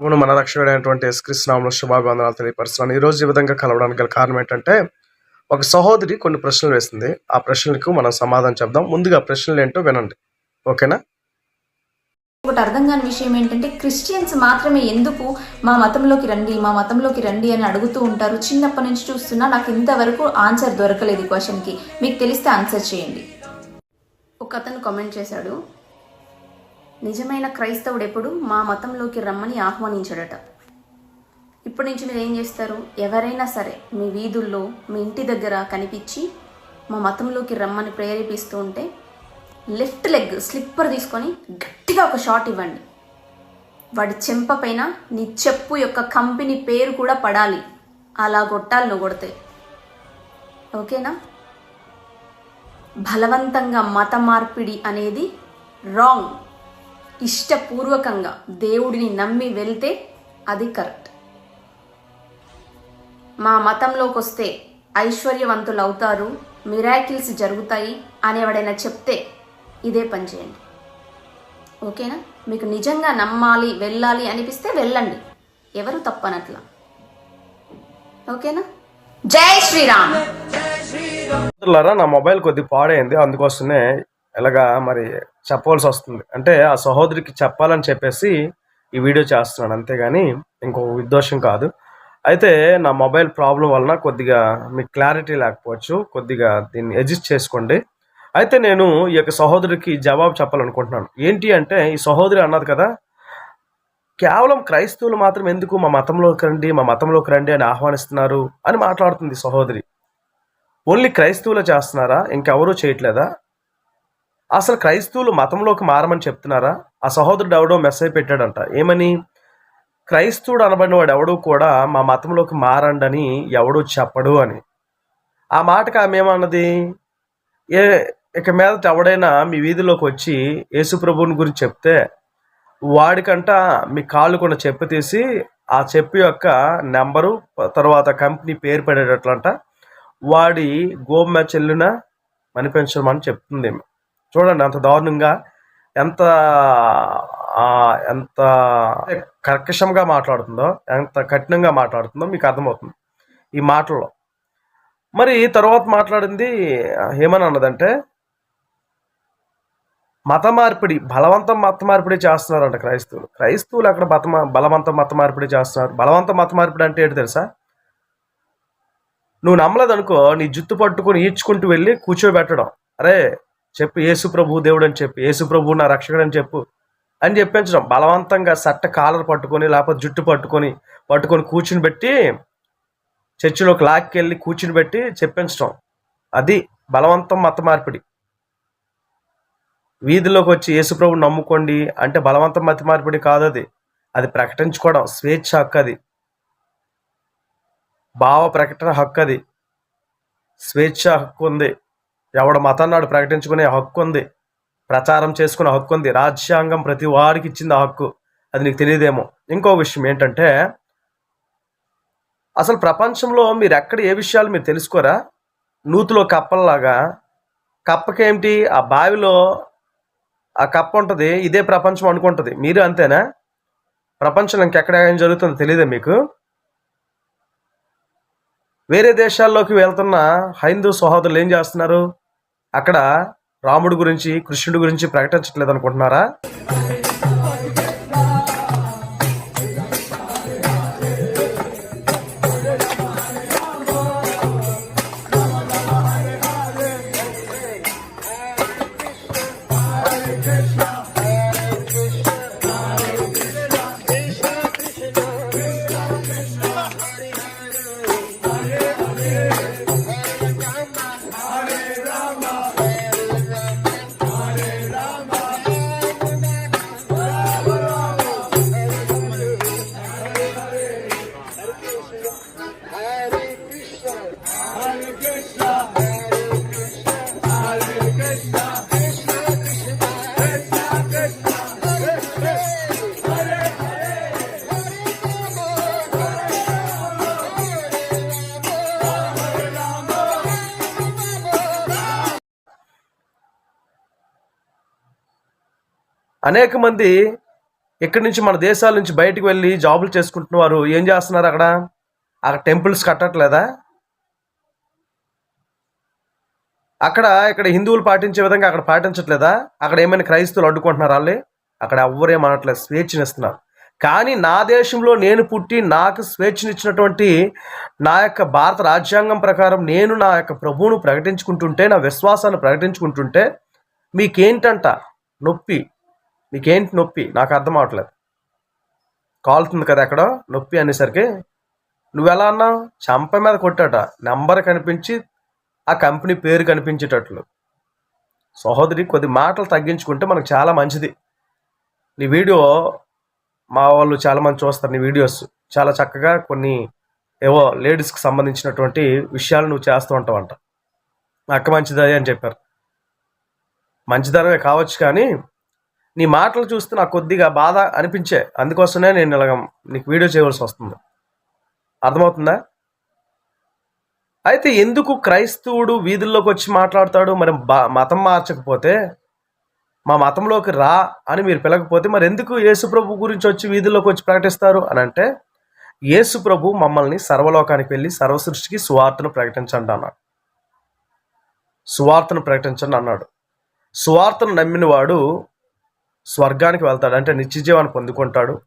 అవును మన రక్షకుడైనటువంటి యేసుక్రీస్తునామంలో శుభాభివందనాలు తెలియపరుస్తున్నాను. ఈరోజు రోజు ఈ విధంగా కలవడానికి గల కారణం ఏంటంటే ఒక సహోదరి కొన్ని ప్రశ్నలు వేసింది. ఆ ప్రశ్నలకు మనం సమాధానం చెప్దాం. ముందుగా ప్రశ్నలు ఏంటో వినండి. ఓకేనా? ఒకటి అర్థం కాని విషయం ఏంటంటే క్రిస్టియన్స్ మాత్రమే ఎందుకు మా మతంలోకి రండి మా మతంలోకి రండి అని అడుగుతూ ఉంటారు? చిన్నప్పటి నుంచి చూస్తున్నా నాకు ఇంతవరకు ఆన్సర్ దొరకలేదు ఈ క్వశ్చన్కి. మీకు తెలిస్తే ఆన్సర్ చేయండి. ఒక అతను కామెంట్ చేశాడు. నిజమైన క్రైస్తవుడు ఎప్పుడు మా మతంలోకి రమ్మని ఆహ్వానించడట. ఇప్పటి నుంచి మీరు ఏం చేస్తారు? ఎవరైనా సరే మీ వీధుల్లో మీ ఇంటి దగ్గర కనిపించి మా మతంలోకి రమ్మని ప్రేరేపిస్తూ ఉంటే లెఫ్ట్ లెగ్ స్లిప్పర్ తీసుకొని గట్టిగా ఒక షాట్ ఇవ్వండి. వాడి చెంప పైన నీ చెప్పు యొక్క కంపెనీ పేరు కూడా పడాలి. అలా కొట్టాలి నువ్వు కొడితే ఓకేనా? బలవంతంగా మత మార్పిడి అనేది రాంగ్. ఇష్టపూర్వకంగా దేవుడిని నమ్మి వెళ్తే అది కరెక్ట్. మా మతంలోకి వస్తే ఐశ్వర్యవంతులు అవుతారు మిరాకిల్స్ జరుగుతాయి అని ఎవడైనా చెప్తే ఇదే పని చేయండి. ఓకేనా? మీకు నిజంగా నమ్మాలి వెళ్ళాలి అనిపిస్తే వెళ్ళండి. ఎవరు తప్పనట్లా? ఓకేనా? జై శ్రీరామ్! నా మొబైల్ కొద్ది పాడైంది అందుకోసమే ఎలాగా మరి చెప్పవలసి వస్తుంది అంటే ఆ సహోదరికి చెప్పాలని చెప్పేసి ఈ వీడియో చేస్తున్నాను. అంతేగాని ఇంకో ఉద్దేశం కాదు. అయితే నా మొబైల్ ప్రాబ్లం వలన కొద్దిగా మీకు క్లారిటీ లేకపోవచ్చు. కొద్దిగా దీన్ని అడ్జస్ట్ చేసుకోండి. అయితే నేను ఈ యొక్క సహోదరికి జవాబు చెప్పాలనుకుంటున్నాను. ఏంటి అంటే ఈ సహోదరి అన్నది కదా కేవలం క్రైస్తవులు మాత్రం ఎందుకు మా మతంలోకి రండి మా మతంలోకి రండి అని ఆహ్వానిస్తున్నారు అని మాట్లాడుతుంది సహోదరి. ఓన్లీ క్రైస్తవులు చేస్తున్నారా? ఇంకెవరూ చేయట్లేదా? అసలు క్రైస్తవులు మతంలోకి మారమని చెప్తున్నారా? ఆ సహోదరుడు ఎవడో మెసేజ్ పెట్టాడంట. ఏమని? క్రైస్తవుడు అనబడిన వాడు ఎవడో కూడా మా మతంలోకి మారండని ఎవడూ చెప్పడు అని. ఆ మాటకి ఆమె ఏమన్నది? ఏ ఇక మీదట ఎవడైనా మీ వీధిలోకి వచ్చి యేసుప్రభుని గురించి చెప్తే వాడికంట మీ కాళ్ళు కూడా చెప్పు తీసి ఆ చెప్పు యొక్క నెంబరు తర్వాత కంపెనీ పేరు పడేటట్లంట వాడి గోమ్మ చెల్లున మనిపించమని చెప్తుంది చూడండి అంత దారుణంగా ఎంత ఎంత కర్కశంగా మాట్లాడుతుందో ఎంత కఠినంగా మాట్లాడుతుందో మీకు అర్థమవుతుంది ఈ మాటల్లో. మరి తర్వాత మాట్లాడింది ఏమని అన్నదంటే మత మార్పిడి బలవంతం మత మార్పిడి చేస్తున్నారంట క్రైస్తవులు. క్రైస్తవులు అక్కడ మత బలవంతం మత మార్పిడి చేస్తున్నారు? బలవంతం మత మార్పిడి అంటే ఏంటి తెలుసా? నువ్వు నమ్మలేదనుకో నీ జుత్తు పట్టుకొని ఈడ్చుకుంటూ వెళ్ళి కూర్చోబెట్టడం. అరే చెప్పు యేసు ప్రభు దేవుడు అని చెప్పు యేసు ప్రభు నా రక్షకుడు అని చెప్పు అని చెప్పించడం. బలవంతంగా సట్ట కాలర్ పట్టుకొని లేకపోతే జుట్టు పట్టుకొని పట్టుకొని కూర్చుని పెట్టి చర్చిలోకి లాక్కెళ్ళి కూర్చుని పెట్టి చెప్పించడం. అది బలవంతం మత మార్పిడి. వీధిలోకి వచ్చి యేసుప్రభుని నమ్ముకోండి అంటే బలవంతం మత మార్పిడి కాదు అది. అది ప్రకటించుకోవడం స్వేచ్ఛ హక్కు అది. భావ ప్రకటన హక్కు అది. స్వేచ్ఛ హక్కు ఉంది. ఎవడు మతాన్నాడు ప్రకటించుకునే హక్కు ఉంది ప్రచారం చేసుకునే హక్కు ఉంది రాజ్యాంగం ప్రతి వారికి ఇచ్చింది ఆ హక్కు. అది నీకు తెలియదేమో. ఇంకో విషయం ఏంటంటే అసలు ప్రపంచంలో మీరు ఎక్కడ ఏ విషయాలు మీరు తెలుసుకోరా? నూతులో కప్పల్లాగా కప్పకేమిటి? ఆ బావిలో ఆ కప్ప ఉంటుంది ఇదే ప్రపంచం అనుకుంటుంది. మీరు అంతేనా? ప్రపంచం ఇంకెక్కడ ఏం జరుగుతుందో తెలియదా మీకు? వేరే దేశాల్లోకి వెళ్తున్న హైందూ సహోదరులు ఏం చేస్తున్నారు? అక్కడ రాముడి గురించి కృష్ణుడి గురించి ప్రకటించట్లేదు అనుకుంటున్నారా? అనేక మంది ఇక్కడి నుంచి మన దేశాల నుంచి బయటకు వెళ్ళి జాబులు చేసుకుంటున్నవారు ఏం చేస్తున్నారు అక్కడ? అక్కడ టెంపుల్స్ కట్టట్లేదా? అక్కడ ఇక్కడ హిందువులు పాటించే విధంగా అక్కడ పాటించట్లేదా? అక్కడ ఏమైనా క్రైస్తవులు అడ్డుకుంటున్నారు వాళ్ళే? అక్కడ ఎవ్వరేం అనట్లేదు స్వేచ్ఛనిస్తున్నారు. కానీ నా దేశంలో నేను పుట్టి నాకు స్వేచ్ఛనిచ్చినటువంటి నా యొక్క భారత రాజ్యాంగం ప్రకారం నేను నా యొక్క ప్రభువును ప్రకటించుకుంటుంటే నా విశ్వాసాన్ని ప్రకటించుకుంటుంటే మీకేంటంట నొప్పి? నీకేంటి నొప్పి? నాకు అర్థం అవట్లేదు. కాలుతుంది కదా ఎక్కడో? నొప్పి అనేసరికి నువ్వెలా అన్నావు? చంప మీద కొట్టాట. నెంబర్ కనిపించి ఆ కంపెనీ పేరు కనిపించేటట్లు. సహోదరి కొద్ది మాటలు తగ్గించుకుంటే మనకు చాలా మంచిది. నీ వీడియో మా వాళ్ళు చాలామంది చూస్తారు నీ వీడియోస్. చాలా చక్కగా కొన్ని ఏవో లేడీస్కి సంబంధించినటువంటి విషయాలు నువ్వు చేస్తూ ఉంటావంట. అక్క మంచిదే అని చెప్పారు. మంచిదనమే కావచ్చు కానీ నీ మాటలు చూస్తే నాకు కొద్దిగా బాధ అనిపించే అందుకోసమే నేను ఇలాగ నీకు వీడియో చేయవలసి వస్తుంది. అర్థమవుతుందా? అయితే ఎందుకు క్రైస్తవుడు వీధుల్లోకి వచ్చి మాట్లాడతాడు? మరి బా మతం మార్చకపోతే మా మతంలోకి రా అని మీరు పిలకపోతే మరి ఎందుకు యేసుప్రభు గురించి వచ్చి వీధుల్లోకి వచ్చి ప్రకటిస్తారు? అని అంటే యేసుప్రభు మమ్మల్ని సర్వలోకానికి వెళ్ళి సర్వ సృష్టికి సువార్తను ప్రకటించండి అన్నాడు. సువార్తను ప్రకటించండి అన్నాడు. సువార్తను నమ్మిన వాడు స్వర్గానికి వెళ్తాడు. అంటే నిత్యజీవాన్ని పొందుకుంటాడు.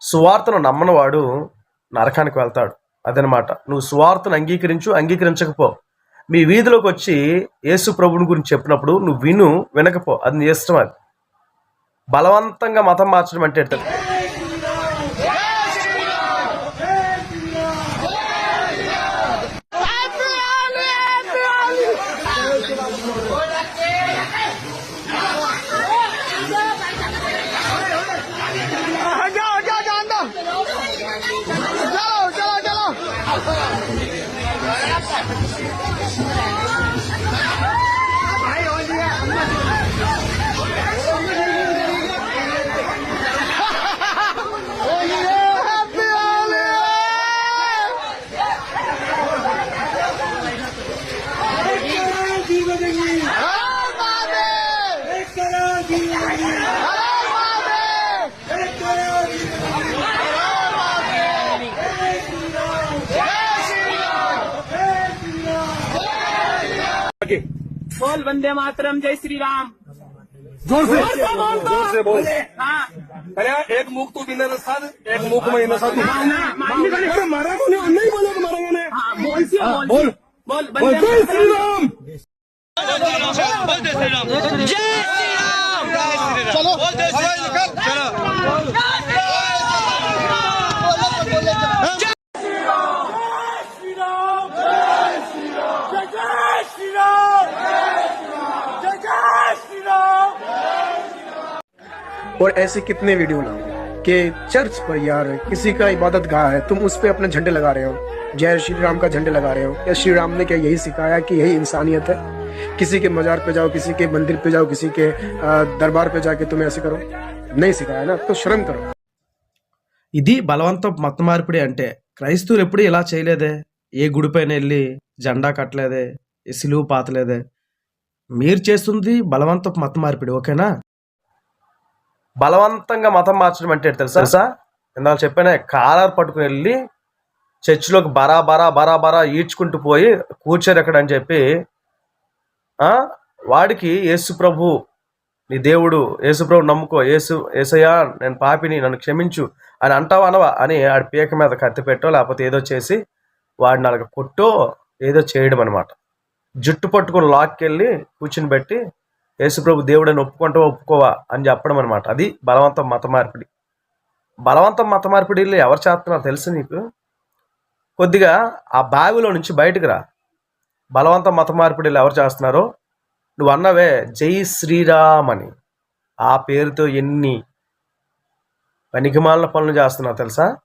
సువార్తను నమ్మనివాడు నరకానికి వెళ్తాడు. అదనమాట. నువ్వు సువార్తను అంగీకరించు అంగీకరించకపో. మీ వీధిలోకి వచ్చి యేసు ప్రభుని గురించి చెప్పినప్పుడు నువ్వు విను వినకపో. అది నీ ఇష్టం అది. బలవంతంగా మతం మార్చడం అంటే बोल वंदे मातरम जय श्री राम ज़ोर से बोल ज़ोर से बोल। हाँ। अरे एक मुख तू बिना साध एक मुख में इन्हें साध मारेगा मारा को नहीं। नहीं बोला को मारेंगे ने हाँ? बोल से बोल बोल। बोल। बोल वंदे जय श्री राम और ऐसे कितने वीडियो लाओ कि चर्च पर यार किसी का इबादत गाह है तुम उस पे अपने झंडे लगा रहे हो जय श्री राम का झंडे लगा रहे हो या श्री राम ने क्या यही सिखाया कि यही इंसानियत है किसी के मजार पे जाओ किसी के मंदिर पे जाओ किसी के अ, दरबार पे जाके तुम ऐसे करो नहीं सिखाया ना तो शर्म करो ఇది బలవంతం మత మార్పిడి అంటే క్రైస్తవులు ఎప్పుడు ఇలా చేయలేదే ఏ గుడిపైన వెళ్ళి జెండా కట్టలేదే ఏ సిలువు పాతలేదే మీరు చేస్తుంది బలవంతపు మత మార్పిడి ఓకేనా బలవంతంగా మతం మార్చడం అంటే తెలుసా? తెలుసా? ఇందాక చెప్పానే కాలర్ పట్టుకుని వెళ్ళి చర్చిలోకి బరా బరా బరా బరా ఈడ్చుకుంటూ పోయి కూర్చోరు ఎక్కడ అని చెప్పి ఆ, వాడికి యేసు ప్రభు నీ దేవుడు యేసుప్రభు నమ్ముకో యేసు ఏసయ్యా నేను పాపిని నన్ను క్షమించు అని అంటావా అనవా అని ఆడి పీక మీద కత్తి పెట్టో లేకపోతే ఏదో చేసి వాడిని అలాగ కొట్టో ఏదో చేయడం అనమాట జుట్టు పట్టుకొని లాక్కెళ్ళి కూర్చుని పెట్టి యేసుప్రభు దేవుడని ఒప్పుకుంటావా ఒప్పుకోవా అని చెప్పడం అనమాట అది బలవంతం మత మార్పిడి. బలవంతం మత మార్పిడిలు ఎవరు చేస్తున్నారో తెలుసు నీకు? కొద్దిగా ఆ బావిలో నుంచి బయటకు రా. బలవంతం మత మార్పిడిలు ఎవరు చేస్తున్నారో నువ్వు అన్నవే జై శ్రీరామ్ అని. ఆ పేరుతో ఎన్ని పనికిమాలిన పనులు చేస్తున్నారు తెలుసా?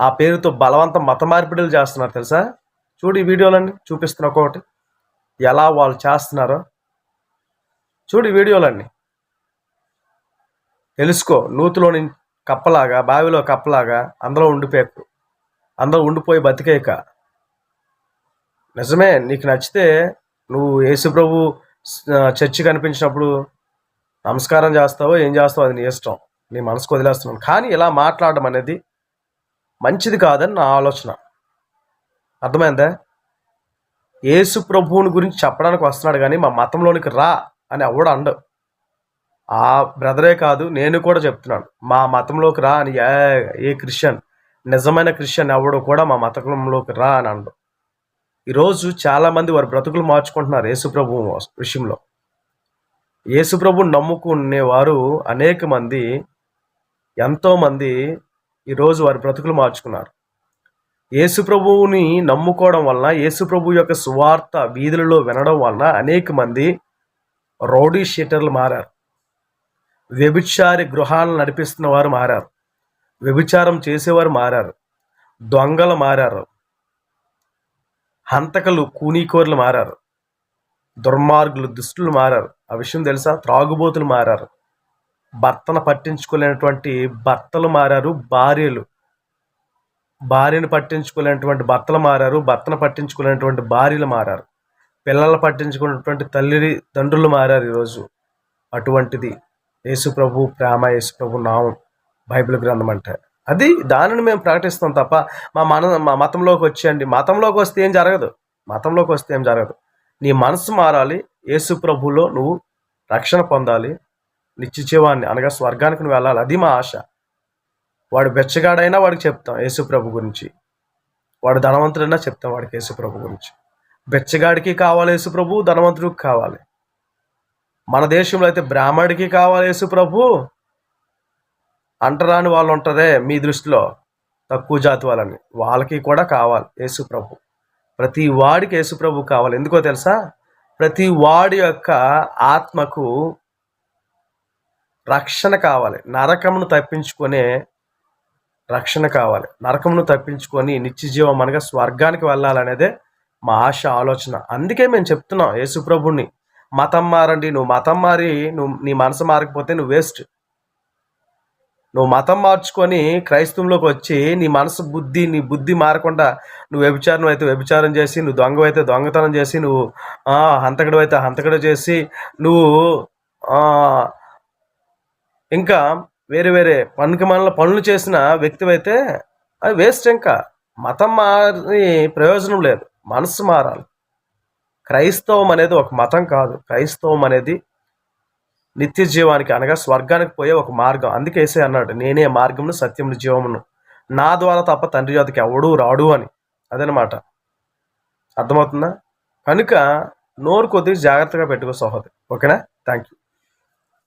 ఆ పేరుతో బలవంతం మత మార్పిడులు చేస్తున్నారు తెలుసా? చూడు ఈ వీడియోలన్నీ చూపిస్తున్నా ఒక్కొక్కటి. ఎలా వాళ్ళు చేస్తున్నారో చూడు వీడియోలన్నీ. తెలుసుకో నూతులోని కప్పలాగా బావిలో కప్పలాగా అందులో ఉండిపోయాకు అందులో ఉండిపోయి బతికేక. నిజమే నీకు నచ్చితే నువ్వు యేసుప్రభు చర్చి కనిపించినప్పుడు నమస్కారం చేస్తావో ఏం చేస్తావో అది నీ ఇష్టం. నీ మనసుకు వదిలేస్తున్నాను. కానీ ఇలా మాట్లాడడం అనేది మంచిది కాదని నా ఆలోచన. అర్థమైందా? యేసు ప్రభువుని గురించి చెప్పడానికి వస్తున్నాడు కానీ మా మతంలోనికి రా. అని ఎవడు అండు ఆ బ్రదరే కాదు నేను కూడా చెప్తున్నాను. మా మతంలోకి రా అని ఏ ఏ క్రిస్టియన్ నిజమైన క్రిస్టియన్ ఎవడు కూడా మా మతంలోకి రా అని అండు ఈరోజు చాలామంది వారి బ్రతుకులు మార్చుకుంటున్నారు యేసుప్రభు విషయంలో. యేసుప్రభుని నమ్ముకునేవారు అనేక మంది ఎంతోమంది ఈరోజు వారి బ్రతుకులు మార్చుకున్నారు. యేసుప్రభువుని నమ్ముకోవడం వలన యేసుప్రభు యొక్క సువార్త వీధులలో వినడం వలన అనేక మంది రౌడీ షీటర్లు మారారు. వ్యభిచారి గృహాలను నడిపిస్తున్న వారు మారారు. వ్యభిచారం చేసేవారు మారారు. దొంగలు మారారు. హంతకలు కూనీకోర్లు మారారు. దుర్మార్గులు దుష్టులు మారారు. ఆ విషయం తెలుసా? త్రాగుబోతులు మారారు. భర్తను పట్టించుకోలేనటువంటి భర్తలు మారారు భార్యలు. భార్యను పట్టించుకోలేనటువంటి భర్తలు మారారు భర్తను పట్టించుకోలేనటువంటి భార్యలు మారారు. పిల్లలు పట్టించుకున్నటువంటి తల్లి తండ్రులు మారారు ఈరోజు. అటువంటిది యేసుప్రభు ప్రేమ యేసుప్రభు నామం బైబిల్ గ్రంథం అంటే. అది దానిని మేము ప్రకటిస్తాం తప్ప మా మన మా మతంలోకి వచ్చేయండి. మతంలోకి వస్తే ఏం జరగదు. మతంలోకి వస్తే ఏం జరగదు. నీ మనసు మారాలి. యేసు ప్రభులో నువ్వు రక్షణ పొందాలి. నిత్యజీవాన్ని అనగా స్వర్గానికి నువ్వు వెళ్ళాలి. అది మా ఆశ. వాడు బెచ్చగాడైనా వాడికి చెప్తాం యేసు ప్రభు గురించి. వాడు ధనవంతుడైనా చెప్తాం వాడికి యేసు ప్రభు గురించి. బెచ్చగాడికి కావాలి యేసుప్రభు ధనవంతుడికి కావాలి. మన దేశంలో అయితే బ్రాహ్మడికి కావాలి యేసుప్రభు. అంటరాని వాళ్ళు ఉంటారే మీ దృష్టిలో తక్కువ జాతి వాళ్ళని. వాళ్ళకి కూడా కావాలి యేసుప్రభు. ప్రతి వాడికి యేసుప్రభు కావాలి. ఎందుకో తెలుసా? ప్రతి వాడి యొక్క ఆత్మకు రక్షణ కావాలి. నరకమును తప్పించుకునే రక్షణ కావాలి. నరకమును తప్పించుకొని నిత్య జీవం అనగా స్వర్గానికి వెళ్ళాలనేదే మా ఆశ ఆలోచన. అందుకే మేము చెప్తున్నాం యేసుప్రభుని మతం మారండి నువ్వు మతం మారి నువ్వు నీ మనసు మారకపోతే నువ్వు వేస్ట్. నువ్వు మతం మార్చుకొని క్రైస్తవంలోకి వచ్చి నీ మనసు బుద్ధి నీ బుద్ధి మారకుండా నువ్వు వ్యభిచారం అయితే వ్యభిచారం చేసి నువ్వు దొంగ అయితే దొంగతనం చేసి నువ్వు ఆ, హంతకుడు అయితే హంతకుడు చేసి నువ్వు ఇంకా వేరే వేరే పనికి మనల పనులు చేసిన వ్యక్తి అయితే అది వేస్ట్ ఇంకా. మతం మారి ప్రయోజనం లేదు. మనసు మారాలి. క్రైస్తవం అనేది ఒక మతం కాదు. క్రైస్తవం అనేది నిత్య జీవానికి అనగా స్వర్గానికి పోయే ఒక మార్గం. అందుకే అన్నాడు నేనే మార్గమును సత్యమును జీవమును. నా ద్వారా తప్ప తండ్రి జాతికి ఎవడూ రాడు అని. అదనమాట అర్థమవుతుందా? కనుక నోరు కొద్దిగా జాగ్రత్తగా పెట్టుకో సహోదరి. ఓకేనా? Thank you